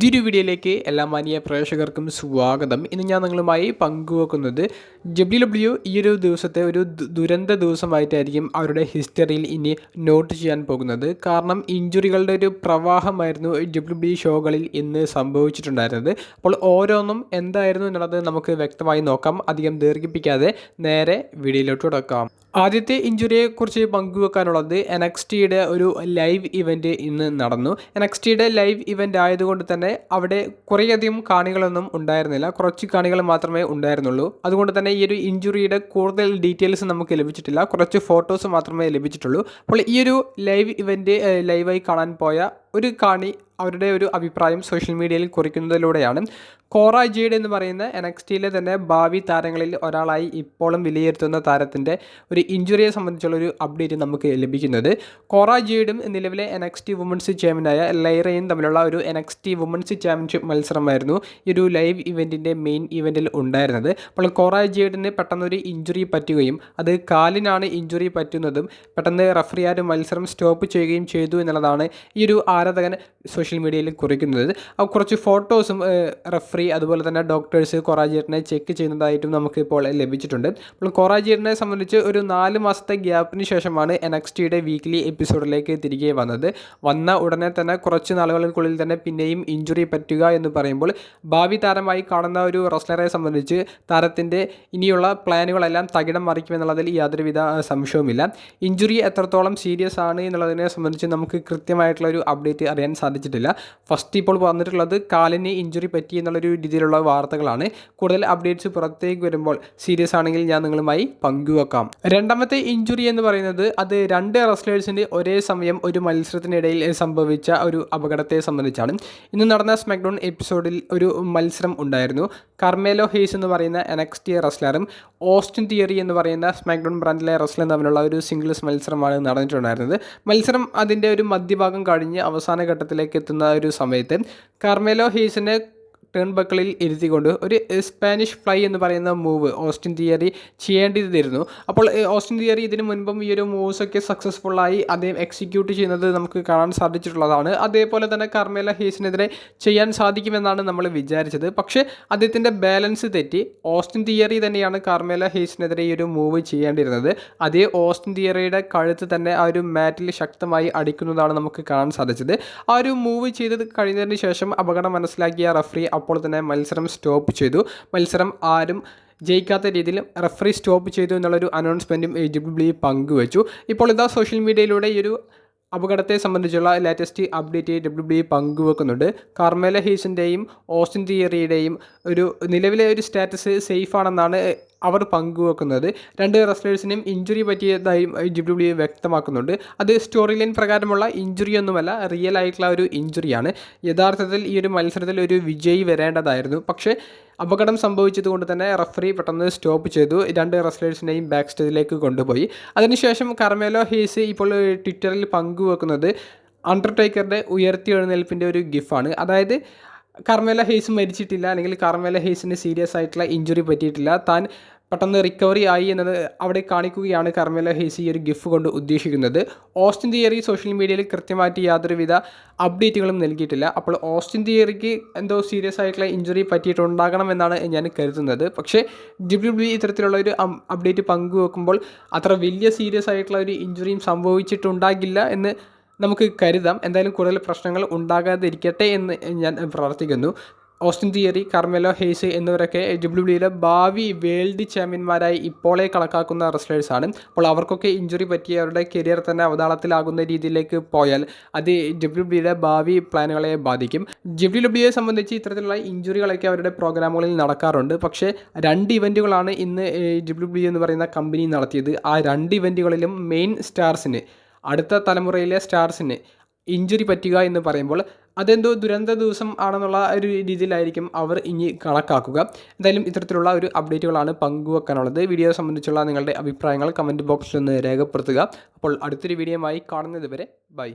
പുതിയൊരു വീഡിയോയിലേക്ക് എല്ലാ മാനിയ പ്രേക്ഷകർക്കും സ്വാഗതം. ഇന്ന് ഞാൻ നിങ്ങളുമായി പങ്കുവെക്കുന്നത് ഡബ്ല്യു ഡബ്ല്യു ഈ ഒരു ദിവസത്തെ ഒരു ദുരന്ത ദിവസമായിട്ടായിരിക്കും അവരുടെ ഹിസ്റ്ററിയിൽ ഇനി നോട്ട് ചെയ്യാൻ പോകുന്നത്. കാരണം ഇഞ്ചുറികളുടെ ഒരു പ്രവാഹമായിരുന്നു ഡബ്ല്യു ഡബ്ല്യു ഷോകളിൽ ഇന്ന് സംഭവിച്ചിട്ടുണ്ടായിരുന്നത്. അപ്പോൾ ഓരോന്നും എന്തായിരുന്നു എന്നുള്ളത് നമുക്ക് വ്യക്തമായി നോക്കാം. അധികം ദീർഘിപ്പിക്കാതെ നേരെ വീഡിയോയിലോട്ട് തുടക്കാം ആദ്യത്തെ ഇഞ്ചുറിയെക്കുറിച്ച് പങ്കുവെക്കാനുള്ളത് എനക്സ്റ്റിയുടെ ഒരു ലൈവ് ഇവന്റ് ഇന്ന് നടന്നു. എനക്സ്റ്റിയുടെ ലൈവ് ഇവന്റ് ആയതുകൊണ്ട് തന്നെ അവിടെ കുറേയധികം കാണികളൊന്നും ഉണ്ടായിരുന്നില്ല. കുറച്ച് കാണികൾ മാത്രമേ ഉണ്ടായിരുന്നുള്ളൂ. അതുകൊണ്ട് തന്നെ ഈ ഒരു ഇഞ്ചുറിയുടെ കൂടുതൽ ഡീറ്റെയിൽസ് നമുക്ക് ലഭിച്ചിട്ടില്ല. കുറച്ച് ഫോട്ടോസ് മാത്രമേ ലഭിച്ചിട്ടുള്ളൂ. അപ്പോൾ ഈ ഒരു ലൈവ് ഇവന്റ് ലൈവായി കാണാൻ പോയ ഒരു കാണി അവരുടെ ഒരു അഭിപ്രായം സോഷ്യൽ മീഡിയയിൽ കുറിക്കുന്നതിലൂടെയാണ്. കോറ ജെയ്ഡ് എന്ന് പറയുന്ന എൻ എക്സ് ടിയിലെ തന്നെ ഭാവി താരങ്ങളിൽ ഒരാളായി ഇപ്പോഴും വിലയിരുത്തുന്ന താരത്തിന്റെ ഒരു ഇഞ്ചുറിയെ സംബന്ധിച്ചുള്ള ഒരു അപ്ഡേറ്റ് നമുക്ക് ലഭിക്കുന്നത്. കോറ ജെയ്ഡും നിലവിലെ എൻ എക്സ് ടി വുമൻസ് ചാമ്പ്യനായ ലൈറയും തമ്മിലുള്ള ഒരു N X T women's championship മത്സരമായിരുന്നു ഈ ഒരു ലൈവ് ഇവന്റിന്റെ മെയിൻ ഇവന്റിൽ ഉണ്ടായിരുന്നത്. അപ്പോൾ കോറ ജെയ്ഡിന് പെട്ടെന്നൊരു ഇഞ്ചുറി പറ്റുകയും അത് കാലിനാണ് ഇഞ്ചുറി പറ്റുന്നതും പെട്ടെന്ന് റഫറി ആ മത്സരം സ്റ്റോപ്പ് ചെയ്യുകയും ചെയ്തു എന്നുള്ളതാണ് ഈ ഒരു ആരാധകൻ സോഷ്യൽ മീഡിയയിൽ കുറിക്കുന്നത്. കുറച്ച് ഫോട്ടോസും റഫറി അതുപോലെ തന്നെ ഡോക്ടേഴ്സ് കൊറാജീറിനെ ചെക്ക് ചെയ്യുന്നതായിട്ടും നമുക്ക് ഇപ്പോൾ ലഭിച്ചിട്ടുണ്ട്. അപ്പോൾ കൊറാജീറിനെ സംബന്ധിച്ച് ഒരു നാല് മാസത്തെ ഗ്യാപ്പിന് ശേഷമാണ് എനക്സ്റ്റിയുടെ വീക്ക്ലി എപ്പിസോഡിലേക്ക് തിരികെ വന്നത്. വന്ന ഉടനെ തന്നെ കുറച്ച് നാളുകൾക്കുള്ളിൽ തന്നെ പിന്നെയും ഇഞ്ചുറി പറ്റുക എന്ന് പറയുമ്പോൾ ഭാവി താരമായി കാണുന്ന ഒരു റെസ്ലറെ സംബന്ധിച്ച് താരത്തിന്റെ ഇനിയുള്ള പ്ലാനുകളെല്ലാം തകിടം മറിക്കുമെന്നുള്ളതിൽ യാതൊരുവിധ സംശയവുമില്ല. ഇഞ്ചുറി എത്രത്തോളം സീരിയസ് ആണ് എന്നുള്ളതിനെ സംബന്ധിച്ച് നമുക്ക് കൃത്യമായിട്ടുള്ള ഒരു അപ്ഡേറ്റ് അറിയാൻ സാധിച്ചിട്ടില്ല. ഫസ്റ്റ് ഇപ്പോൾ വന്നിട്ടുള്ളത് കാലിന് ഇഞ്ചുറി പറ്റി എന്നുള്ളൊരു രീതിയിലുള്ള വാർത്തകളാണ്. കൂടുതൽ അപ്ഡേറ്റ്സ് പുറത്തേക്ക് വരുമ്പോൾ സീരിയസ് ആണെങ്കിൽ ഞാൻ നിങ്ങളുമായി പങ്കുവെക്കാം. രണ്ടാമത്തെ ഇഞ്ചുറി എന്ന് പറയുന്നത് അത് രണ്ട് റെസ്ലേഴ്സിന്റെ ഒരേ സമയം ഒരു മത്സരത്തിനിടയിൽ സംഭവിച്ച ഒരു അപകടത്തെ സംബന്ധിച്ചാണ്. ഇന്ന് നടന്ന സ്മാക്ഡൗൺ എപ്പിസോഡിൽ ഒരു മത്സരം ഉണ്ടായിരുന്നു. കർമേലോ ഹേസ് എന്ന് പറയുന്ന എനക്സ്റ്റി റെസ്ലറും ഓസ്റ്റിൻ തിയറി എന്ന് പറയുന്ന സ്മാക്ഡൗൺ ബ്രാൻഡിലെ റെസ്ലറും തമ്മിലുള്ള ഒരു സിംഗിൾസ് മത്സരമാണ് നടന്നിട്ടുണ്ടായിരുന്നത്. മത്സരം അതിന്റെ ഒരു മധ്യഭാഗം കഴിഞ്ഞ് അവസാന ഘട്ടത്തിലേക്ക് എത്തുന്ന ഒരു സമയത്ത് കർമേലോ ഹേസിനെ ടേൺ ബക്കിളിൽ ഇരുത്തിക്കൊണ്ട് ഒരു സ്പാനിഷ് ഫ്ലൈ എന്ന് പറയുന്ന മൂവ് ഓസ്റ്റിൻ തിയറി ചെയ്യേണ്ടിയിരുന്നിരുന്നു അപ്പോൾ ഓസ്റ്റിൻ തിയറി ഇതിനു മുൻപും ഈ ഒരു മൂവ്സൊക്കെ സക്സസ്ഫുള്ളായി അദ്ദേഹം എക്സിക്യൂട്ട് ചെയ്യുന്നത് നമുക്ക് കാണാൻ സാധിച്ചിട്ടുള്ളതാണ്. അതേപോലെ തന്നെ കർമേല ഹേസിനെതിരെ ചെയ്യാൻ സാധിക്കുമെന്നാണ് നമ്മൾ വിചാരിച്ചത്. പക്ഷേ അദ്ദേഹത്തിന്റെ ബാലൻസ് തെറ്റി ഓസ്റ്റിൻ തിയറി തന്നെയാണ് കർമേല ഹേസിനെതിരെ ഈ ഒരു മൂവ് ചെയ്യേണ്ടിയിരുന്നത്. അതേ ഓസ്റ്റിൻ തിയറിയുടെ കഴുത്ത് തന്നെ ആ ഒരു മാറ്റിൽ ശക്തമായി അടിക്കുന്നതാണ് നമുക്ക് കാണാൻ സാധിച്ചത്. ആ ഒരു മൂവ് ചെയ്തത് കഴിഞ്ഞതിന് ശേഷം അപകടം മനസ്സിലാക്കിയ റഫറി അപ്പോൾ തന്നെ മത്സരം സ്റ്റോപ്പ് ചെയ്തു. മത്സരം ആരും ജയിക്കാത്ത രീതിയിൽ റഫറി സ്റ്റോപ്പ് ചെയ്തു എന്നുള്ളൊരു അനൗൺസ്മെന്റും ഡബ്ല്യു പങ്കുവച്ചു. ഇപ്പോൾ ഇതാ സോഷ്യൽ മീഡിയയിലൂടെ ഈ ഒരു അപകടത്തെ സംബന്ധിച്ചുള്ള ലേറ്റസ്റ്റ് അപ്ഡേറ്റ് ഡബ്ല്യു ഡബ്ല്യു പങ്കുവെക്കുന്നുണ്ട്. കാർമേല ഹീസിന്റെയും ഓസ്റ്റിൻ തിയറിയുടെയും ഒരു നിലവിലെ ഒരു സ്റ്റാറ്റസ് സേഫ് ആണെന്നാണ് അവർ പങ്കുവെക്കുന്നത്. രണ്ട് റെസ്ലേഴ്സിനും ഇഞ്ചുറി പറ്റിയതായി ഡബ്ല്യു വ്യക്തമാക്കുന്നുണ്ട്. അത് സ്റ്റോറി ലൈൻ പ്രകാരമുള്ള ഇഞ്ചുറി ഒന്നുമല്ല റിയൽ ആയിട്ടുള്ള ഒരു ഇഞ്ചുറിയാണ് യഥാർത്ഥത്തിൽ ഈ ഒരു മത്സരത്തിൽ ഒരു വിജയി വരേണ്ടതായിരുന്നു. പക്ഷേ അപകടം സംഭവിച്ചതുകൊണ്ട് തന്നെ റഫറി പെട്ടെന്ന് സ്റ്റോപ്പ് ചെയ്തു രണ്ട് റെസ്ലേഴ്സിനെയും ബാക്ക് സ്റ്റേജിലേക്ക് കൊണ്ടുപോയി. അതിനുശേഷം കർമേലോ ഹീസ് ഇപ്പോൾ ട്വിറ്ററിൽ പങ്കുവെക്കുന്നത് അണ്ടർടേക്കറുടെ ഉയർത്തി എഴുന്നേൽപ്പിന്റെ ഒരു ഗിഫാണ് അതായത് കർമേല ഹെയ്സ് മരിച്ചിട്ടില്ല അല്ലെങ്കിൽ കർമേല ഹെയ്സിന് സീരിയസ് ആയിട്ടുള്ള ഇഞ്ചുറി പറ്റിയിട്ടില്ല. താൻ പെട്ടെന്ന് റിക്കവറി ആയി എന്നത് അവിടെ കാണിക്കുകയാണ് കർമേല ഹെയ്സ് ഈ ഒരു ഗിഫ് കൊണ്ട് ഉദ്ദേശിക്കുന്നത്. ഓസ്റ്റിൻ തിയറി സോഷ്യൽ മീഡിയയിൽ കൃത്യമായിട്ട് യാതൊരുവിധ അപ്ഡേറ്റുകളും നൽകിയിട്ടില്ല. അപ്പോൾ ഓസ്റ്റിൻ തിയറിക്ക് എന്തോ സീരിയസ് ആയിട്ടുള്ള ഇഞ്ചുറി പറ്റിയിട്ടുണ്ടാകണമെന്നാണ് ഞാൻ കരുതുന്നത്. പക്ഷേ ഡബ്ല്യു ഡബ്ല്യു ഇത്തരത്തിലുള്ള ഒരു അപ്ഡേറ്റ് പങ്കുവെക്കുമ്പോൾ അത്ര വലിയ സീരിയസ് ആയിട്ടുള്ള ഒരു ഇഞ്ചുറിയും സംഭവിച്ചിട്ടുണ്ടാകില്ല എന്ന് നമുക്ക് കരുതാം. എന്തായാലും കൂടുതൽ പ്രശ്നങ്ങൾ ഉണ്ടാകാതിരിക്കട്ടെ എന്ന് ഞാൻ പ്രാർത്ഥിക്കുന്നു. ഓസ്റ്റിൻ തിയറി കർമ്മലോ ഹേസ് എന്നിവരൊക്കെ ഡബ്ല്യു ഡിയിലെ ഭാവി വേൾഡ് ചാമ്പ്യന്മാരായി ഇപ്പോളെ കണക്കാക്കുന്ന റെസ്ലേഴ്സാണ് അപ്പോൾ അവർക്കൊക്കെ ഇഞ്ചുറി പറ്റി അവരുടെ കരിയർ തന്നെ അവതാളത്തിലാകുന്ന രീതിയിലേക്ക് പോയാൽ അത് ഡബ്ല്യു ഡിയുടെ ഭാവി പ്ലാനുകളെ ബാധിക്കും. ഡബ്ല്യു ഡബ്ല്യുയെ സംബന്ധിച്ച് ഇത്തരത്തിലുള്ള ഇഞ്ചുറികളൊക്കെ അവരുടെ പ്രോഗ്രാമുകളിൽ നടക്കാറുണ്ട്. പക്ഷേ രണ്ട് ഇവന്റുകളാണ് ഇന്ന് ഡബ്ല്യു ഡബ്ല്യു എന്ന് പറയുന്ന കമ്പനി നടത്തിയത്. ആ രണ്ട് ഇവന്റുകളിലും മെയിൻ സ്റ്റാർസിന് അടുത്ത തലമുറയിലെ സ്റ്റാർസിന് ഇഞ്ചുറി പറ്റുക എന്ന് പറയുമ്പോൾ അതെന്തോ ദുരന്ത ദിവസം ആണെന്നുള്ള ഒരു രീതിയിലായിരിക്കും അവർ ഇനി കണക്കാക്കുക. എന്തായാലും ഇത്തരത്തിലുള്ള ഒരു അപ്ഡേറ്റുകളാണ് പങ്കുവെക്കാനുള്ളത്. വീഡിയോ സംബന്ധിച്ചുള്ള നിങ്ങളുടെ അഭിപ്രായങ്ങൾ കമന്റ് ബോക്സിൽ നിന്ന് രേഖപ്പെടുത്തുക. അപ്പോൾ അടുത്തൊരു വീഡിയോയുമായി കാണുന്നത് വരെ ബൈ.